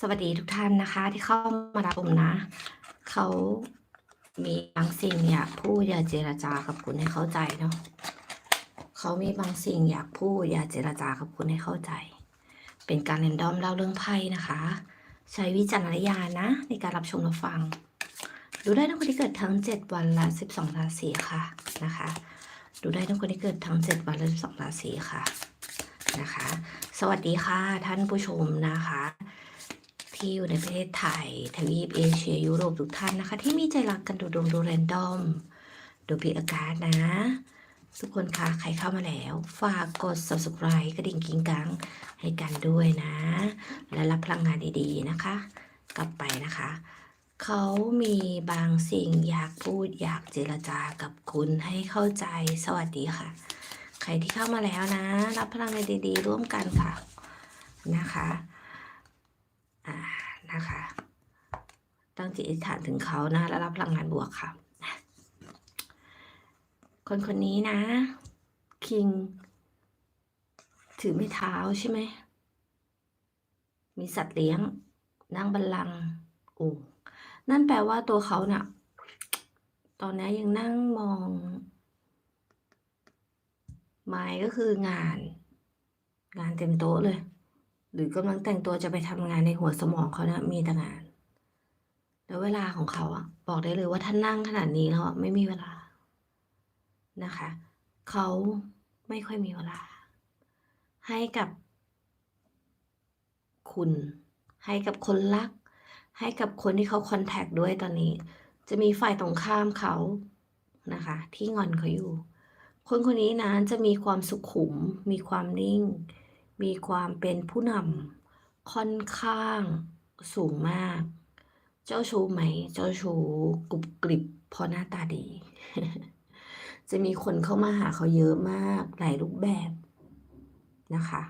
สวัสดีทุกท่านนะคะ ที่เข้ามารับชมนะ เขามีบางสิ่งอยากพูดอยากเจรจากับคุณให้เข้าใจเนาะเขามีบางสิ่งอยากพูดอยากเจรจากับคุณให้เข้าใจ เป็นการเรนดอมเล่าเรื่องไพ่นะคะ ใช้วิจารณญาณนะ ในการรับชมรับฟัง ดูได้ทั้งคนที่เกิดทั้ง 7 วันและ 12 ราศีค่ะนะคะ ดูได้ทั้งคนที่เกิดทั้ง 7 วันและ 12 ราศีค่ะนะคะ สวัสดีค่ะท่านผู้ชมนะคะ ที่อยู่ในประเทศไทยทวีปเอเชียยุโรปทุกท่านนะคะ ที่มีใจรักกันดูดวงดูแรนดอม ดูพิอากาศนะ ทุกคนคะใครเข้ามาแล้ว ฝากกด subscribe กระดิ่งกิ้งกังให้กันด้วยนะ และรับพลังงานดีๆนะคะ กลับไปนะคะ เขามีบางสิ่งอยากพูดอยากเจรจากับคุณให้เข้าใจสวัสดีค่ะ ใครที่เข้ามาแล้วนะ รับพลังงานดีๆ ร่วมกันค่ะนะคะ นะคะ ตั้งจิตอธิษฐานถึงเขานะ และรับพลังงานบวกค่ะ คนคนนี้นะ คิง ถือไม้เท้าใช่ไหม มีสัตว์เลี้ยง นั่งบัลลังก์โอ้นั่นแปลว่าตัวเขาเนะ่ะ ตอนนี้ยังนั่งมองไม้ก็คืองาน งานเต็มโต๊ะเลย หรือกำลังแต่งตัวจะไปทำงานในหัวสมองเขาเนะมีแต่งาน แล้วเวลาของเขาอะบอกได้เลยว่าท่านนั่งขนาดนี้แล้วไม่มีเวลานะคะ เขาไม่ค่อยมีเวลา ให้กับคุณ ให้กับคนรัก ให้กับคนที่เขาคอนแทคด้วยตอนนี้ จะมีฝ่ายตรงข้ามเขานะคะ ที่งอนเขาอยู่ คนคนนี้นะจะมีความสุขุม มีความนิ่ง มีความเป็นผู้นำค่อนข้างสูงมาก เจ้าชู้ไหม เจ้าชู้กรุบกริบเพราะหน้าตาดี จะมีคนเข้ามาหาเขาเยอะมากหลายรูปแบบนะคะ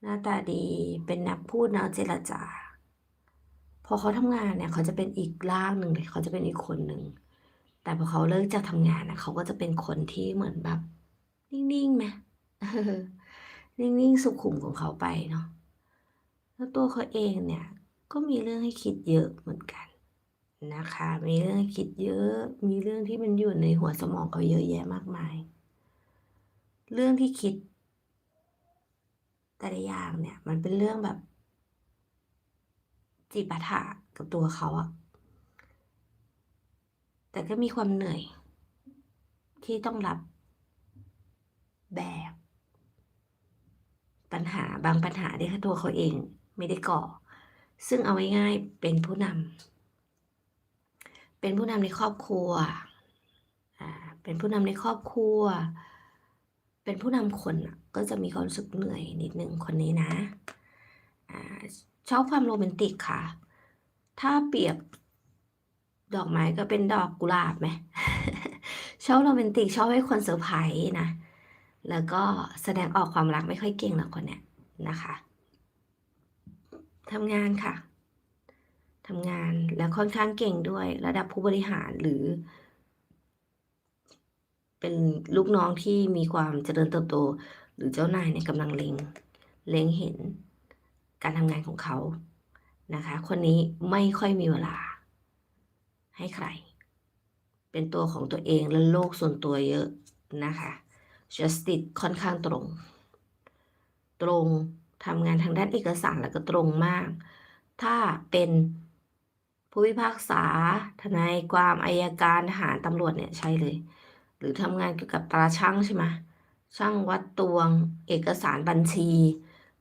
หน้าตาดีเป็นนักพูดนักเจรจา พอเขาทำงานเนี่ยเขาจะเป็นอีกร่างหนึ่งเลยเขาจะเป็นอีกคนหนึ่งแต่พอเขาเลิกจากทำงานนะเขาก็จะเป็นคนที่เหมือนแบบ นิ่งๆไหม นิ่งๆสุขุมของเขาไปเนาะแล้วตัวเขาเองเนี่ยก็มีเรื่องให้คิดเยอะเหมือนกันนะคะ มีเรื่องให้คิดเยอะ มีเรื่องที่มันอยู่ในหัวสมองเขาเยอะแยะมากมาย เรื่องที่คิด แต่ละอย่างเนี่ยมันเป็นเรื่องแบบ จิปาถะกับตัวเขาอะแต่ก็มีความเหนื่อย ที่ต้องรับแบก ปัญหาบางปัญหาที่ตัวเขาเองไม่ได้ก่อ ซึ่งเอาง่ายๆเป็นผู้นำเป็นผู้นำในครอบครัวเป็นผู้นำในครอบครัว เป็นผู้นำคนก็จะมีความรู้สึกเหนื่อยนิดนึงคนนี้นะอ่าชอบความโรแมนติกค่ะ ถ้าเปรียบดอกไม้ก็เป็นดอกกุหลาบไหมชอบโรแมนติกชอบให้คนเซอร์ไพรส์นะ แล้วก็แสดงออกความรักไม่ค่อยเก่งหรอกคนเนี้ยนะคะทำงานค่ะทำงานแล้วค่อนข้างเก่งด้วยระดับผู้บริหารหรือ เป็นลูกน้องที่มีความเจริญเติบโต หรือเจ้านายเนี่ยกำลังเล็งเล็งเห็นการทำงานของเขานะคะ คนนี้ไม่ค่อยมีเวลา ให้ใคร เป็นตัวของตัวเองและโลกส่วนตัวเยอะนะคะ justice ค่อนข้างตรง ตรงทำงานทางด้านเอกสารแล้วก็ตรงมาก ถ้าเป็นผู้พิพากษา ทนายความอายการทหารตำรวจเนี่ยใช่เลย หรือทำงานเกี่ยวกับตราช่างใช่ไหมช่างวัดตวง เอกสารบัญชี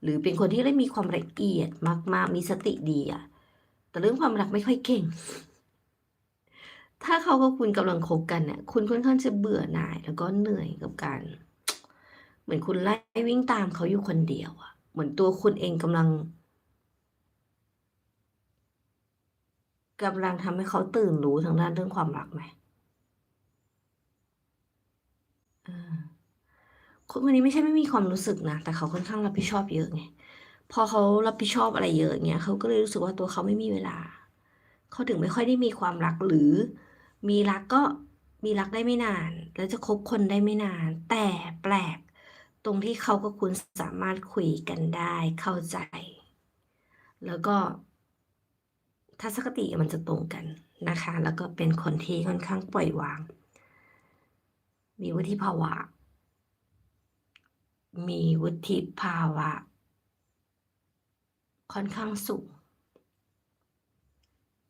หรือเป็นคนที่ได้มีความละเอียดมาก ๆ มีสติดีอะแต่เรื่องความรักไม่ค่อยเก่ง ถ้าเขากับคุณกำลังคบกันเนี่ยคุณค่อนข้างจะเบื่อหน่าย แล้วก็เหนื่อยกับการ เหมือนคุณไล่วิ่งตามเขาอยู่คนเดียวอะเหมือนตัวคุณเองกำลังกำลังทำให้เขาตื่นรู้ทางด้านเรื่องความรักไหมคนคนนี้ไม่ใช่ไม่มีความรู้สึกนะ แต่เขาค่อนข้างรับผิดชอบเยอะไง พอเขารับผิดชอบอะไรเยอะเงี้ยเขาก็เลยรู้สึกว่าตัวเขาไม่มีเวลา เขาถึงไม่ค่อยได้มีความรักหรือ มีรักก็มีรักได้ไม่นาน แล้วจะคบคนได้ไม่นาน แต่แปลกตรงที่เขากับคุณสามารถคุยกันได้เข้าใจ แล้วก็ทัศนคติมันจะตรงกันนะคะ แล้วก็เป็นคนที่ค่อนข้างปล่อยวาง มีวุฒิภาวะ มีวุฒิภาวะ ค่อนข้างสูง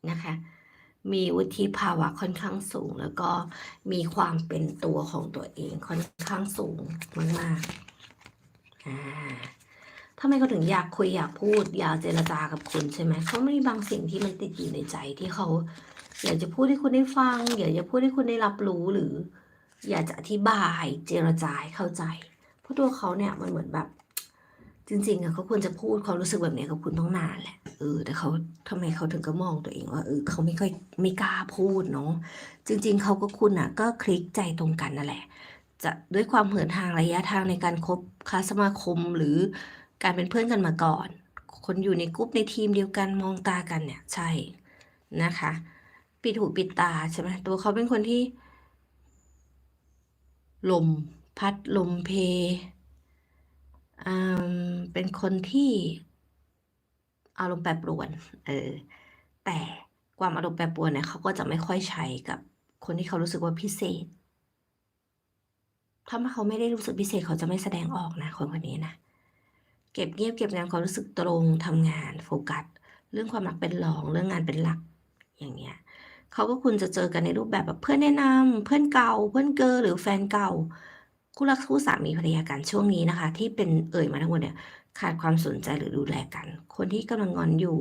นะคะ มีวุฒิภาวะค่อนข้างสูง แล้วก็มีความเป็นตัวของตัวเองค่อนข้างสูงมากๆอ่าทำไมเขาถึงอยากคุยอยากพูด อยากเจรจากับคุณใช่ไหมเขาไม่มีบางสิ่งที่มันติดอยู่ในใจที่เขาอยากจะพูดให้คุณได้ฟัง อยากจะพูดให้คุณได้รับรู้หรือ อยากจะอธิบายเจรจาให้เข้าใจ เพราะตัวเขาเนี่ยมันเหมือนแบบ จริงๆอะเขาควรจะพูดความรู้สึกแบบนี้กับคุณต้องนานแหละเออแต่เขาทำไมเขาถึงก็มองตัวเองว่าเออเขาไม่ค่อยไม่กล้าพูดเนาะจริง ๆเขาก็คุณอะก็คลิกใจตรงกันนั่นแหละ จะด้วยความเหินทางระยะทางในการคบค้าสมาคมหรือการเป็นเพื่อนกันมาก่อน คนอยู่ในกลุ่มในทีมเดียวกันมองตากันเนี่ยใช่นะคะ ปิดหูปิดตาใช่ไหมตัวเขาเป็นคนที่ ลมพัดลมเพ เป็นคนที่อารมณ์แปรปรวน เออ แต่ความอารมณ์แปรปรวนเนี่ยเขาก็จะไม่ค่อยใช้กับคนที่เขารู้สึกว่าพิเศษ ถ้าเขาไม่ได้รู้สึกพิเศษเขาจะไม่แสดงออกนะ คนคนนี้นะ เก็บเงียบเก็บงานความรู้สึกตรงทำงานโฟกัส เรื่องความรักเป็นรองเรื่องงานเป็นหลัก อย่างเงี้ยเขาก็คุณจะเจอกันในรูปแบบแบบเพื่อนแนะนำเพื่อนเก่า เพื่อนเกอร์หรือแฟนเก่า คู่รักคู่สามีภรรยากันช่วงนี้นะคะ ที่เป็นเอ่ยมาทั้งหมดเนี่ยขาดความสนใจหรือดูแลกัน คนที่กำลังงอนอยู่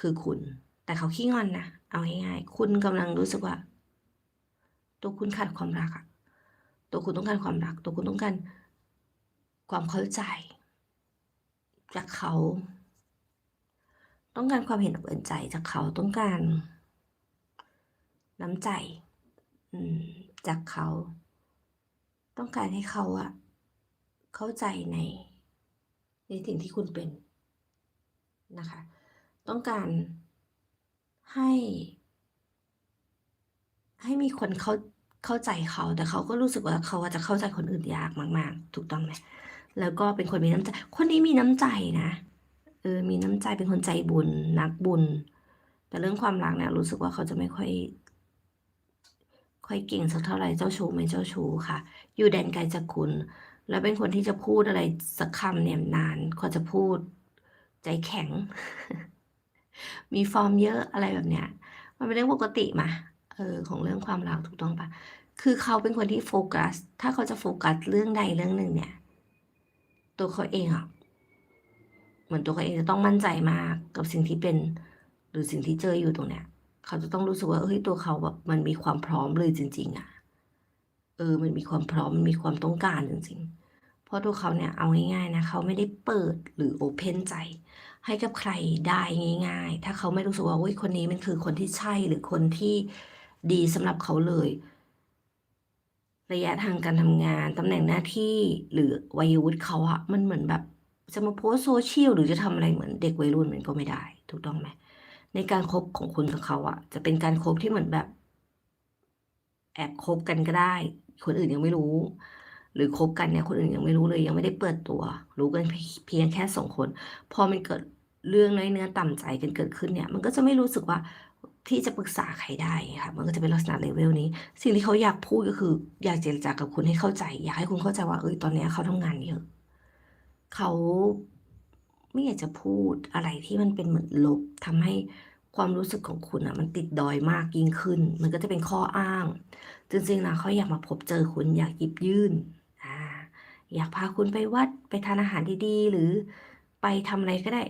คือคุณ แต่เขาขี้งอนนะเอาง่ายๆคุณกำลังรู้สึกว่า ตัวคุณขาดความรักอะตัวคุณต้องการความรัก ตัวคุณต้องการความเข้าใจจากเขา ต้องการความเห็นอกเห็นใจจากเขาต้องการ น้ำใจอืมจากเขา ต้องการให้เขาอะเข้าใจใน ในสิ่งที่คุณเป็นนะคะ ต้องการให้ ให้มีคนเข้าเข้าใจเขา แต่เขาก็รู้สึกว่าเขาจะเข้าใจคนอื่นยากมาก ๆ ถูกต้องไหมแล้วก็เป็นคนมีน้ำใจ คนนี้มีน้ำใจนะเออมีน้ำใจเป็นคนใจบุญนักบุญ แต่เรื่องความรักเนี่ยรู้สึกว่าเขาจะไม่ค่อย ค่อยเก่งสักเท่าไหร่เจ้าชู้ไหม่เจ้าชู้ค่ะ อยู่แดนไกลจากคุณ แล้วเป็นคนที่จะพูดอะไรสักคำเนี่ยนานเขาจะพูด ใจแข็ง มีฟอร์มเยอะอะไรแบบเนี้ย มันเป็นเรื่องปกติมาเออของเรื่องความรักถูกต้องปะคือเขาเป็นคนที่โฟกัส ถ้าเขาจะโฟกัสเรื่องใดเรื่องหนึ่งเนี่ย ตัวเขาเองอะเหมือนตัวเขาเองจะต้องมั่นใจมากกับสิ่งที่เป็น หรือสิ่งที่เจออยู่ตรงเนี้ย เขาจะต้องรู้สึกว่าเฮ้ยตัวเขาแบบมันมีความพร้อมเลยจริง ๆอะเออ มันมีความพร้อมมันมีความต้องการจริง ๆ เพราะตัวเขาเนี่ยเอาง่ายๆนะเขาไม่ได้เปิดหรือโอเพนใจ ให้กับใครได้ง่าย ๆ ถ้าเขาไม่รู้สึกว่าเฮ้ยคนนี้มันคือคนที่ใช่หรือคนที่ดีสำหรับเขาเลย ระยะทางการทำงานตำแหน่งหน้าที่หรือวัยวุฒิเขาอะมันเหมือนแบบจะมาโพสโซเชียลหรือจะทำอะไรเหมือนเด็กวัยรุ่นมันก็ไม่ได้ ถูกต้องไหม ในการคบของคุณกับเขาอะจะเป็นการคบที่เหมือนแบบ แอบคบกันก็ได้ คนอื่นยังไม่รู้ หรือคบกันเนี่ยคนอื่นยังไม่รู้เลย ยังไม่ได้เปิดตัว รู้กันเพียงแค่สองคน พอมันเกิดเรื่องน้อยเนื้อต่ำใจกันเกิดขึ้นเนี่ย มันก็จะไม่รู้สึกว่าที่จะปรึกษาใครได้ค่ะ มันก็จะเป็นลักษณะเลเวลนี้ สิ่งที่เขาอยากพูดก็คือ อยากเจรจากับคุณให้เข้าใจ อยากให้คุณเข้าใจว่าเอ้ยตอนนี้เขาทำงานเยอะเขาไม่อยากจะพูดอะไรที่มันเป็นเหมือนลบทำให้ ความรู้สึกของคุณอะมันติดดอยมากยิ่งขึ้น มันก็จะเป็นข้ออ้าง จริงๆนะเขาอยากมาพบเจอคุณอยากหยิบยื่นอ่าอยากพาคุณไปวัดไปทานอาหารดีๆ หรือไปทำอะไรก็ได้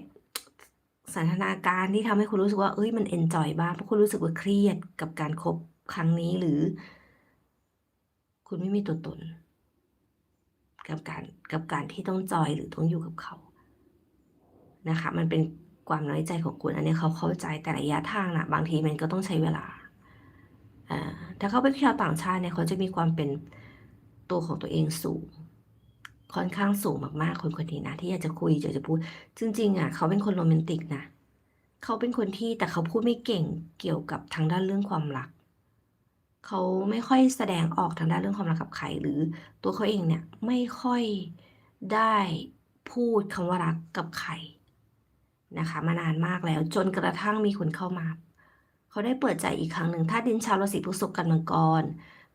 สันทนาการที่ทำให้คุณรู้สึกว่า เอ้ย มันเอนจอยบ้าง เพราะคุณรู้สึกว่าเครียดกับการคบครั้งนี้หรือ คุณไม่มีตัวตน กับการกับการที่ต้องจอยหรือต้องอยู่กับเขา นะคะ มันเป็น ความน้อยใจของคุณ อันนี้เขาเข้าใจแต่ระยะทางนะบางทีมันก็ต้องใช้เวลาอ่าถ้าเขาเป็นชาวต่างชาติเนี่ยเขาจะมีความเป็นตัวของตัวเองสูง ค่อนข้างสูงมากๆ คนคนนี้นะ ที่อยากจะคุยอยากจะพูด จริงๆอะเขาเป็นคนโรแมนติกนะเขาเป็นคนที่แต่เขาพูดไม่เก่งเกี่ยวกับทางด้านเรื่องความรักเขาไม่ค่อยแสดงออกทางด้านเรื่องความรักกับใครหรือตัวเขาเองเนี่ยไม่ค่อยได้พูดคำว่ารักกับใคร นะคะมานานมากแล้ว จนกระทั่งมีคนเข้ามา เขาได้เปิดใจอีกครั้งหนึ่งถ้าดินชาวราศีพฤษภกันมังกร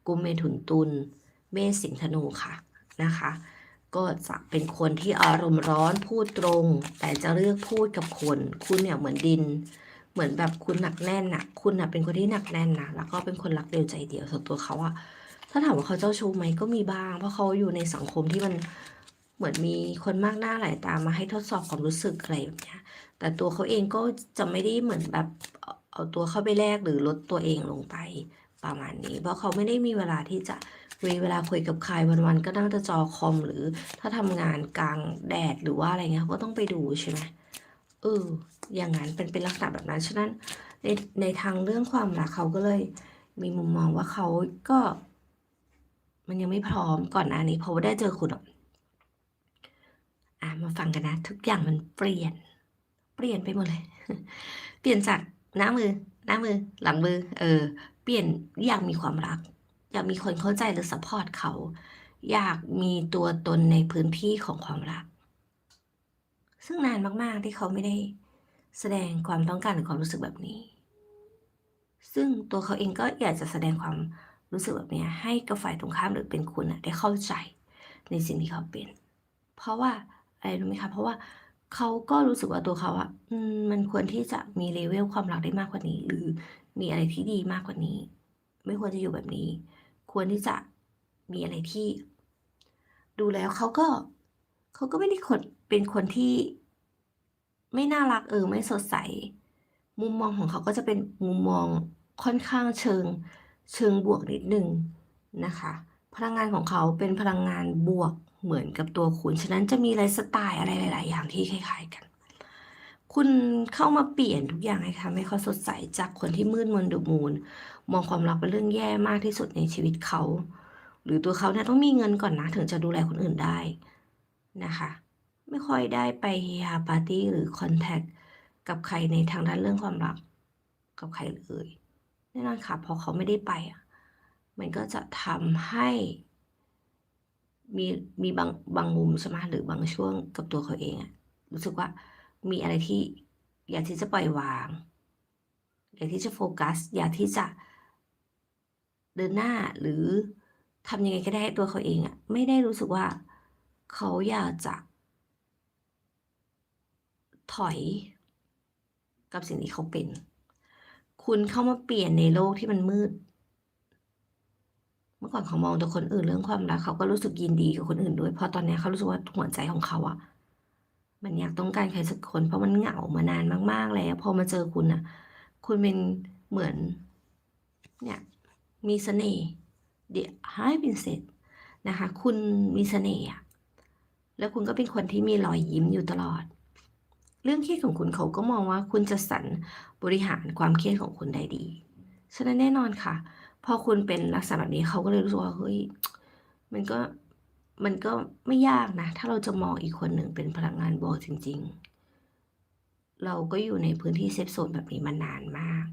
กุมเมถุนตุลเมษสิงห์ธนูค่ะนะคะ ก็จะเป็นคนที่อารมณ์ร้อนพูดตรง แต่จะเลือกพูดกับคน คุณเนี่ยเหมือนดิน เหมือนแบบคุณหนักแน่นนะคุณนะเป็นคนที่หนักแน่นนะแล้วก็เป็นคนรักเดียวใจเดียวส่วนตัวเขาอะถ้าถามว่าเขาเจ้าชู้ไหมก็มีบ้าง เพราะเขาอยู่ในสังคมที่มัน เหมือนมีคนมากหน้าหลายตามาให้ทดสอบความรู้สึกอะไรแบบนี้แต่ตัวเขาเองก็จะไม่ได้เหมือนแบบเอาตัวเข้าไปแลกหรือลดตัวเองลงไปประมาณนี้ เพราะเขาไม่ได้มีเวลาที่จะมีเวลาคุยกับใครวันๆก็นั่งแต่จอคอมหรือถ้าทำงานกลางแดดหรือว่าอะไรเงี้ยก็ต้องไปดูใช่ไหมเอออย่างนั้นเป็นเป็นลักษณะแบบนั้นฉะนั้นในในทางเรื่องความรักเขาก็เลยมีมุมมองว่าเขาก็ มันยังไม่พร้อมก่อนหน้านี้เพราะว่าได้เจอคุณ อะมาฟังกันนะ ทุกอย่างมันเปลี่ยน เปลี่ยนไปหมดเลย เปลี่ยนจากหน้ามือ หน้ามือ หลังมือ เออ เปลี่ยนอยากมีความรัก อยากมีคนเข้าใจหรือสปอร์ตเขา อยากมีตัวตนในพื้นที่ของความรัก ซึ่งนานมากๆที่เขาไม่ได้แสดงความต้องการหรือความรู้สึกแบบนี้ ซึ่งตัวเขาเองก็อยากจะแสดงความรู้สึกแบบนี้ให้กับฝ่ายตรงข้ามหรือเป็นคุณอะได้เข้าใจในสิ่งที่เขาเป็น เพราะว่า อะไรรู้ไหมคะ เพราะว่าเขาก็รู้สึกว่าตัวเขาอะอืม มันควรที่จะมีเลเวลความรักได้มากกว่านี้ หรือมีอะไรที่ดีมากกว่านี้ ไม่ควรจะอยู่แบบนี้ ควรที่จะมีอะไรที่ ดูแล้วเขาก็เขาก็ไม่ได้คนเป็นคนที่ ไม่น่ารักเออไม่สดใส มุมมองของเขาก็จะเป็นมุมมองค่อนข้างเชิง เชิงบวกนิดนึงนะคะ พลังงานของเขาเป็นพลังงานบวก เหมือนกับตัวคุณ ฉะนั้นจะมีไลฟ์สไตล์อะไรหลาย ๆ อย่างที่คล้าย ๆ กัน คุณเข้ามาเปลี่ยนทุกอย่างให้ทำให้เขาสดใสจากคนที่มืดมนดุมูล มองความรักเป็นเรื่องแย่มากที่สุดในชีวิตเขา หรือตัวเขาเนี่ยต้องมีเงินก่อนนะ ถึงจะดูแลคนอื่นได้นะคะ ไม่ค่อยได้ไปเฮฮาปาร์ตี้หรือคอนแทคกับใครในทางด้านเรื่องความรักกับใครเลยแน่นอนค่ะพอเขาไม่ได้ไปอะมันก็จะทำให้ มีมีบางบางมุมใช่ไหมหรือบางช่วงกับตัวเขาเองอะรู้สึกว่ามีอะไรที่อยากที่จะปล่อยวาง อยากที่จะโฟกัส อยากที่จะเดินหน้าหรือทำยังไงก็ได้ให้ตัวเขาเองอะไม่ได้รู้สึกว่าเขาอยากจะ ถอยกับสิ่งที่เขาเป็น คุณเข้ามาเปลี่ยนในโลกที่มันมืด เมื่อก่อนเขามองแต่คนอื่นเรื่องความรักเขาก็รู้สึกยินดีกับคนอื่นด้วยเพราะตอนนี้เขารู้สึกว่าหัวใจของเขาอะมันอยากต้องการใครสักคนเพราะมันเหงามานานมาก ๆ แล้ว พอมาเจอคุณอะคุณเป็นเหมือน เนี่ย มีเสน่ห์เดี๋ยวให้เป็นเสร็จนะคะ คุณมีเสน่ห์อะแล้วคุณก็เป็นคนที่มีรอยยิ้มอยู่ตลอด เรื่องเครียดของคุณเขาก็มองว่าคุณจะสรรบริหารความเครียดของคุณได้ดี ฉะนั้นแน่นอนค่ะ พอคุณเป็นลักษณะแบบนี้เขาก็เลยรู้สึกว่าเฮ้ยมันก็มันก็ไม่ยากนะ ถ้าเราจะมองอีกคนหนึ่งเป็นพลังงานบวกจริง ๆ เราก็อยู่ในพื้นที่เซฟโซนแบบนี้มานานมาก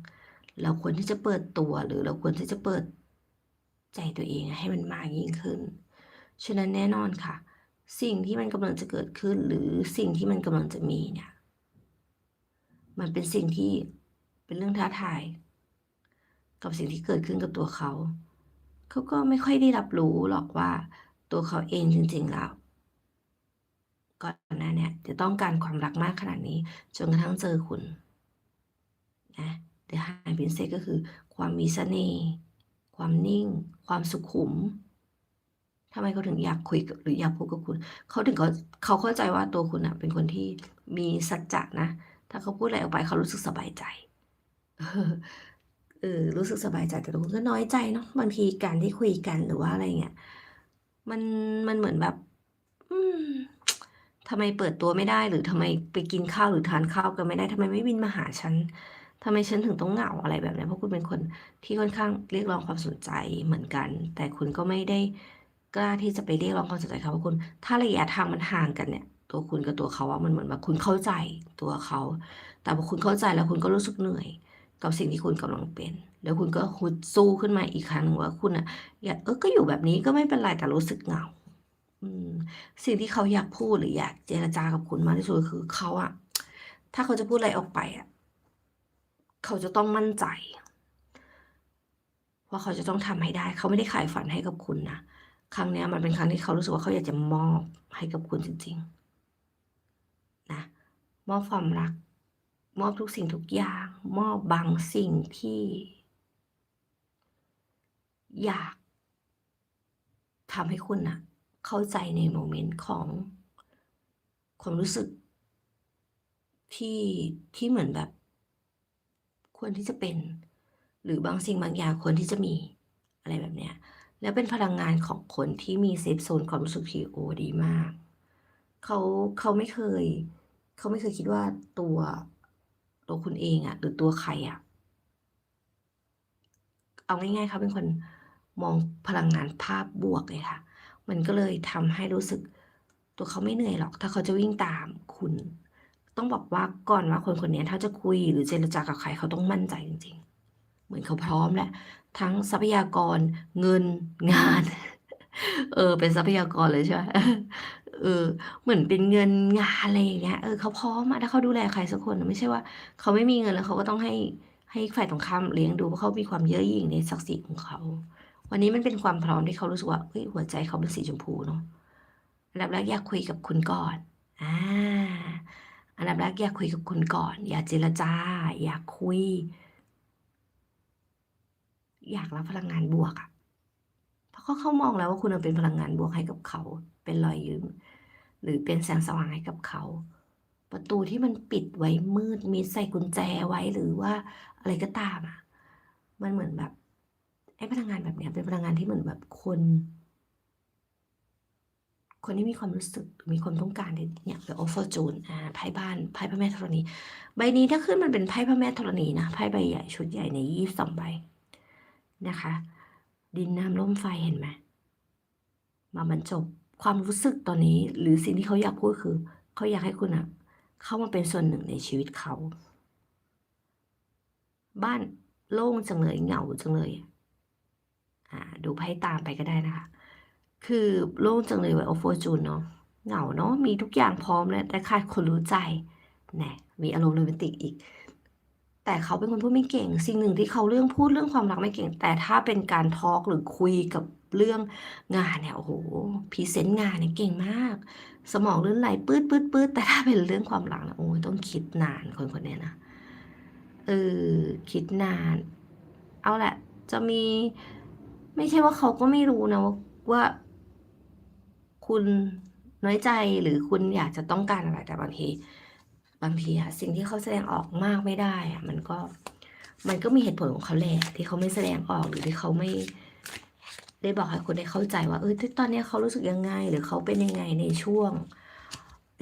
เราควรที่จะเปิดตัวหรือเราควรที่จะเปิดใจตัวเองให้มันมากยิ่งขึ้น ฉะนั้นแน่นอนค่ะ สิ่งที่มันกำลังจะเกิดขึ้น หรือสิ่งที่มันกำลังจะมีเนี่ย มันเป็นสิ่งที่เป็นเรื่องท้าทาย กับสิ่งที่เกิดขึ้นกับตัวเขา เขาก็ไม่ค่อยได้รับรู้หรอกว่าตัวเขาเองจริงๆแล้วก่อนหน้าเนี่ยจะต้องการความรักมากขนาดนี้ จนกระทั่งเจอคุณนะ The High Princess ก็คือ ความมีเสน่ห์ความนิ่ง ความสุขุมทำไมเขาถึงอยากคุยกหรืออยากพูดกับคุณ เขาถึงเขาเขาเข้าใจว่าตัวคุณอะเป็นคนที่มีสัจจะนะ ถ้าเขาพูดอะไรออกไปเขารู้สึกสบายใจ ออเออรู้สึกสบายใจแต่ตัวคุณก็น้อยใจเนาะบางทีการที่คุยกันหรือว่าอะไรเงี้ยมันมันเหมือนแบบ อืมทำไมเปิดตัวไม่ได้ หรือทำไมไปกินข้าวหรือทานข้าวกันไม่ได้ทำไมไม่บินมาหาฉันทำไมฉันถึงต้องเหงาอะไรแบบนี้เพราะคุณเป็นคนที่ค่อนข้างเรียกร้องความสนใจเหมือนกัน แต่คุณก็ไม่ได้กล้าที่จะไปเรียกร้องความสนใจเขาเพราะคุณ ถ้าระยะทางมันห่างกันเนี่ย ตัวคุณกับตัวเขาอะมันเหมือนแบบคุณเข้าใจตัวเขา แต่พอคุณเข้าใจแล้วคุณก็รู้สึกเหนื่อย กับสิ่งที่คุณกำลังเป็น แล้วคุณก็ฮึดสู้ขึ้นมาอีกครั้งว่าคุณอะอยากเออก็อยู่แบบนี้ก็ไม่เป็นไรแต่รู้สึกเหงาสิ่งที่เขาอยากพูดหรืออยากเจรจากับคุณมากที่สุดคือเขาอะถ้าเขาจะพูดอะไรออกไปอะเขาจะต้องมั่นใจว่าเขาจะต้องทำให้ได้ เขาไม่ได้ขายฝันให้กับคุณนะครั้งนี้มันเป็นครั้งที่เขารู้สึกว่าเขาอยากจะมอบให้กับคุณจริง ๆ นะ มอบความรัก มอบทุกสิ่งทุกอย่าง มอบบางสิ่งที่ อยากทำให้คุณนะเข้าใจในโมเมนต์ของความรู้สึก ที่ที่เหมือนแบบ ควรที่จะเป็น หรือบางสิ่งบางอย่างควรที่จะมีอะไรแบบเนี้ยแล้วเป็นพลังงานของคนที่มีเซฟโซนความรู้สึกที่โอดีมาก เขาเขาไม่เคย เขาไม่เคยคิดว่าตัว ตัวคุณเองอะหรือตัวใครอะเอาง่ายๆเขาเป็นคนมองพลังงานภาพบวกเลยค่ะ มันก็เลยทำให้รู้สึก ตัวเขาไม่เหนื่อยหรอก ถ้าเขาจะวิ่งตามคุณ ต้องบอกว่าก่อนว่าคนคนนี้ถ้าจะคุยหรือเจรจากับใครเขาต้องมั่นใจจริง ๆ เหมือนเขาพร้อมแหละ ทั้งทรัพยากร เงินงาน เออ เป็นทรัพยากรเลยใช่ไหม เออ เหมือนเป็นเงินงานอะไรอย่างเงี้ย เออเขาพร้อมอะถ้าเขาดูแลใครสักคนไม่ใช่ว่าเขาไม่มีเงินแล้วเขาก็ต้องให้ให้ฝ่ายตรงข้ามเลี้ยงดูเพราะเขามีความเย่อหยิ่งในศักดิ์ศรีของเขา วันนี้มันเป็นความพร้อมที่เขารู้สึกว่าเฮ้ยหัวใจเขาเป็นสีชมพูเนาะ อันดับแรกอยากคุยกับคุณก่อน อ่า อันดับแรกอยากคุยกับคุณก่อน อยากเจรจา อยากคุย อยากรับพลังงานบวกอะ เขาเขามองแล้วว่าคุณเป็นพลังงานบวกให้กับเขา เป็นรอยยิ้มหรือเป็นแสงสว่างให้กับเขา ประตูที่มันปิดไว้มืดมีใส่กุญแจไว้หรือว่าอะไรก็ตามอะมันเหมือนแบบไอ้พลังงานแบบเนี้ยเป็นพลังงานที่เหมือนแบบคนคนที่มีความรู้สึกมีความต้องการเนี่ยเป็นโอฟอร์จูนอ่าไพ่บ้านไพ่พระแม่ธรณี ใบนี้ถ้าขึ้นมันเป็นไพ่พระแม่ธรณีนะไพ่ใบใหญ่ชุดใหญ่ในยี่สิบสองใบนะคะ ดินน้ำลมไฟเห็นไหมมาบรรจบความรู้สึกตอนนี้ หรือสิ่งที่เขาอยากพูดคือ เขาอยากให้คุณอะเข้ามาเป็นส่วนหนึ่งในชีวิตเขา บ้านโล่งจังเลยเหงาจังเลยอ่าดูไพ่ตามไปก็ได้นะคะ คือโล่งจังเลยไวโอโฟจูนเนาะเหงาเนาะมีทุกอย่างพร้อมแล้วแต่ขาดคนรู้ใจแน่มีอารมณ์โรแมนติกอีก แต่เขาเป็นคนพูดไม่เก่ง สิ่งหนึ่งที่เขาเรื่องพูดเรื่องความรักไม่เก่ง แต่ถ้าเป็นการทอล์กหรือคุยกับเรื่องงานเนี่ยโอ้โหพรีเซนต์งานเนี่ยเก่งมาก สมองลื่นไหลปื๊ดปื๊ดปื๊ดแต่ถ้าเป็นเรื่องความรักนะโอ้ยต้องคิดนานคนคนนี้นะเออคิดนาน เอาแหละ จะมี ไม่ใช่ว่าเขาก็ไม่รู้นะว่าว่าคุณน้อยใจหรือคุณอยากจะต้องการอะไรแต่บางที บางทีอะสิ่งที่เขาแสดงออกมากไม่ได้อะมันก็มันก็มีเหตุผลของเขาแหละที่เขาไม่แสดงออกหรือที่เขาไม่ ได้บอกให้คุณได้เข้าใจว่าเออตอนนี้เขารู้สึกยังไง หรือเขาเป็นยังไงในช่วง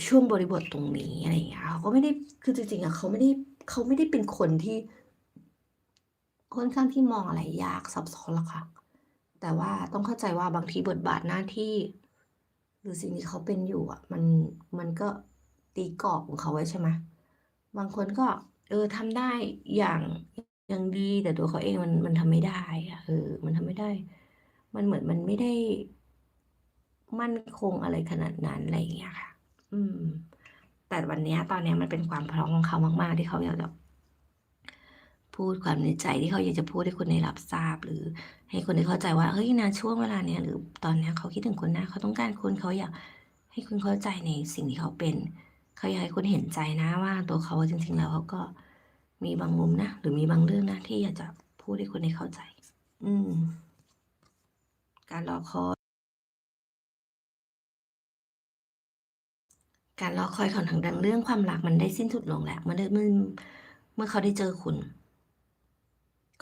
ช่วงบริบทตรงนี้อะไรอย่างเงี้ยเขาก็ไม่ได้คือจริงๆอะเขาไม่ได้เขาไม่ได้เป็นคนที่ค่อนข้างที่มองอะไรยากซับซ้อนหรอกค่ะ แต่ว่าต้องเข้าใจว่าบางทีบทบาทหน้าที่ หรือสิ่งที่เขาเป็นอยู่อะ มันมันก็ ตีกรอบของเขาไว้ใช่ไหมบางคนก็ เออทำได้อย่างอย่างดีแต่ตัวเขาเองมันมันทำไม่ได้อะเออ มันทำไม่ได้ มันเหมือนมันไม่ได้มั่นคงอะไรขนาดนั้นอะไรอย่างเงี้ยค่ะ อืม แต่วันเนี้ยตอนเนี้ยมันเป็นความพร้อมของเขามาก ๆ ที่เขาอยากจะพูดความในใจที่เขาอยากจะพูดให้คนได้รับทราบ หรือ ให้คนได้เข้าใจว่าเฮ้ยนะช่วงเวลาเนี้ยหรือตอนเนี้ยเขาคิดถึงคุณนะเขาต้องการคุณเขาอยากให้คุณเข้าใจในสิ่งที่เขาเป็น เขาอยากให้คุณเห็นใจนะว่าตัวเขาจริง ๆ แล้วเขาก็มีบางมุมนะหรือมีบางเรื่องนะที่อยากจะพูดให้คุณได้เข้าใจ อืม การรอคอยการรอคอยของทางดังเรื่องความรักมันได้สิ้นสุดลงแล้วเมื่อเมื่อเมื่อเขาได้เจอคุณ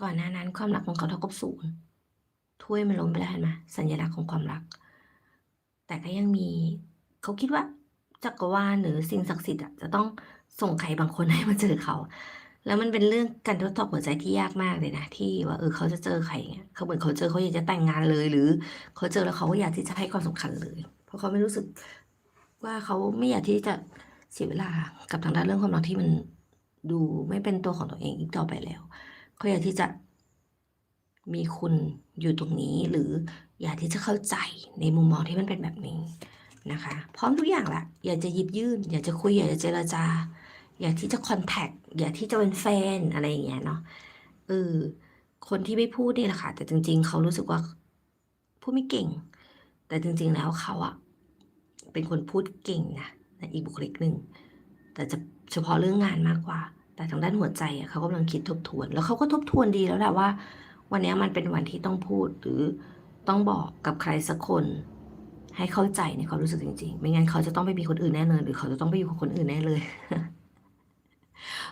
ก่อนหน้านั้นความรักของเขาเท่ากับศูนย์ถ้วยมันล้มไปแล้วเห็นไหมสัญลักษณ์ของความรัก แต่ก็ยังมี เขาคิดว่า จักรวาลหรือสิ่งศักดิ์สิทธิ์อะจะต้องส่งใครบางคนให้มาเจอเขา แล้วมันเป็นเรื่องการทดสอบหัวใจที่ยากมากเลยนะที่ว่าเออเขาจะเจอใครเงี้ยเขาเหมือนเขาเจอเขาอยากจะแต่งงานเลย หรือเขาเจอแล้วเขาก็อยากที่จะให้ความสำคัญเลย เพราะเขาไม่รู้สึกว่าเขาไม่อยากที่จะเสียเวลากับทางด้านเรื่องความรักที่มันดูไม่เป็นตัวของตัวเองอีกต่อไปแล้ว เขาอยากที่จะมีคุณอยู่ตรงนี้หรืออยากที่จะเข้าใจในมุมมองที่มันเป็นแบบนี้ นะคะ พร้อมทุกอย่างแหละอยากจะหยิบยื่น อยากจะคุย อยากจะเจรจา อยากที่จะคอนแทคอยากที่จะเป็นแฟนอะไรอย่างเงี้ยเนาะเออคนที่ไม่พูดนี่แหละค่ะ แต่จริง ๆ เขารู้สึกว่าพูดไม่เก่ง แต่จริง ๆ แล้วเขาอะเป็นคนพูดเก่งนะในอีกบุคลิกหนึ่งแต่จะเฉพาะเรื่องงานมากกว่า แต่ทางด้านหัวใจอะเขากำลังคิดทบทวน แล้วเขาก็ทบทวนดีแล้วแหละว่า วันนี้มันเป็นวันที่ต้องพูดหรือต้องบอกกับใครสักคน ให้เข้าใจในความรู้สึกจริงๆ ไม่งั้นเขาจะต้องไปมีคนอื่นแน่เลยหรือเขาจะต้องไปอยู่กับคนอื่นแน่เลย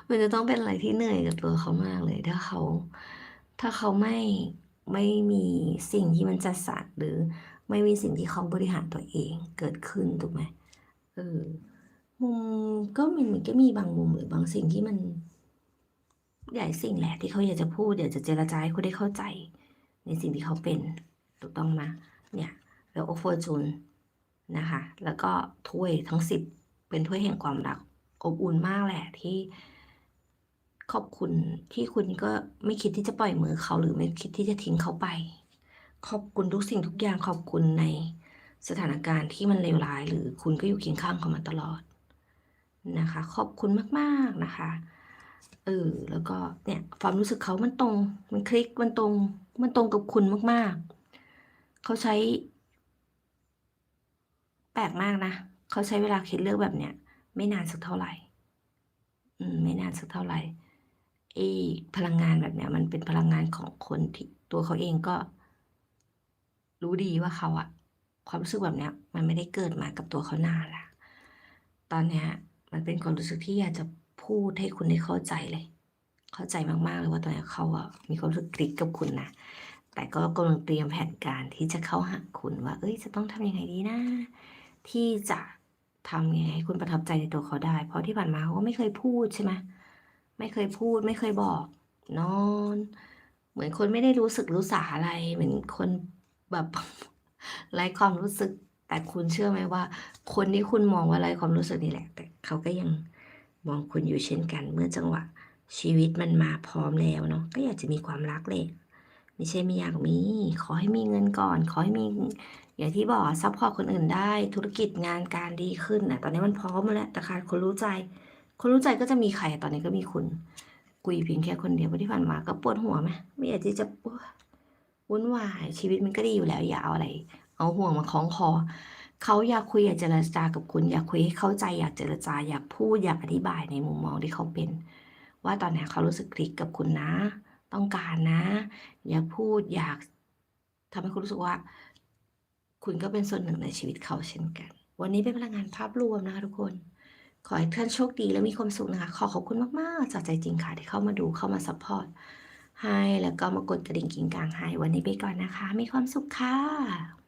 มันจะต้องเป็นอะไรที่เหนื่อยกับตัวเขามากเลย ถ้าเขา ถ้าเขาไม่ไม่มีสิ่งที่มันจัดสรรหรือไม่มีสิ่งที่เขาบริหารตัวเองเกิดขึ้นถูกไหมเออมุมก็มันมันก็มีบางมุมหรือบางสิ่งที่มันใหญ่สิ่งแหละที่เขาอยากจะพูดอยากจะเจรจาให้คุณได้เข้าใจ ในสิ่งที่เขาเป็นถูกต้องไหมเนี่ย แล้วโอโฟจูนนะคะ แล้วก็ถ้วยทั้งสิบเป็นถ้วยแห่งความรักอบอุ่นมากแหละที่ขอบคุณที่คุณก็ไม่คิดที่จะปล่อยมือเขาหรือไม่คิดที่จะทิ้งเขาไป ขอบคุณทุกสิ่งทุกอย่างขอบคุณในสถานการณ์ที่มันเลวร้าย หรือคุณก็อยู่เคียงข้างเขามาตลอดนะคะ ขอบคุณมากๆนะคะเออแล้วก็เนี่ยความรู้สึกเขามันตรง มันคลิกมันตรง มันตรงกับคุณมากๆ เขาใช้ แปลกมากนะ เขาใช้เวลาคิดเลือกแบบเนี้ย ไม่นานสักเท่าไหร่ อืม ไม่นานสักเท่าไหร่ไอ้พลังงานแบบเนี้ย มันเป็นพลังงานของคนที่ตัวเขาเองก็ รู้ดีว่าเขาอะความรู้สึกแบบเนี้ย มันไม่ได้เกิดมากับตัวเขานานละตอนเนี้ย มันเป็นความรู้สึกที่อยากจะพูดให้คุณได้เข้าใจเลย เข้าใจมากๆเลยว่าตอนเนี้ยเขาอะมีความรู้สึกคลิกกับคุณนะแต่ก็กำลังเตรียมแผนการที่จะเข้าหาคุณว่า เอ้ย จะต้องทำยังไงดีนะ ที่จะทำไงให้คุณประทับใจในตัวเขาได้ เพราะที่ผ่านมาเขาก็ไม่เคยพูดใช่ไหมไม่เคยพูดไม่เคยบอก นอน เหมือนคนไม่ได้รู้สึกรู้สาอะไร เหมือนคนแบบไร้ความรู้สึก แต่คุณเชื่อไหมว่า คนที่คุณมองว่าไร้ความรู้สึกนี่แหละ แต่เขาก็ยังมองคุณอยู่เช่นกัน เมื่อจังหวะชีวิตมันมาพร้อมแล้วเนาะก็อยากจะมีความรักเลย ไม่ใช่ไม่อยากมี ขอให้มีเงินก่อน ขอให้มี อย่างที่บอกซัพพอร์ตคนอื่นได้ ธุรกิจงานการดีขึ้นนะตอนนี้มันพร้อมมดแล้วแต่ขาดคนรู้ใจ คนรู้ใจก็จะมีใครตอนนี้ก็มีคุณคุยเพียงแค่คนเดียวที่ผ่านมาก็ปวดหัวไหมไม่อยากที่จะวุ่นวายชีวิตมันก็ดีอยู่แล้วอย่าเอาอะไร เอาห่วงมาคล้องคอเขาอยากคุยอยากเจรจากับคุณอยากคุยให้เข้าใจอยากเจรจาอยากพูดอยากอธิบายในมุมมองที่เขาเป็น ว่าตอนนี้เขารู้สึกคลิกกับคุณนะ ต้องการนะ อย่าพูดอยากทำให้คุณรู้สึกว่า คุณก็เป็นส่วนหนึ่งในชีวิตเขาเช่นกัน วันนี้เป็นพลังงานภาพรวมนะคะทุกคน ขอให้ท่านโชคดีและมีความสุขนะคะ ขอขอบคุณมาก ๆ จากใจจริงค่ะที่เข้ามาดูเข้ามาซัพพอร์ตให้แล้วก็มากดกระดิ่งกิ่งกลางให้วันนี้ไปก่อนนะคะ มีความสุขค่ะ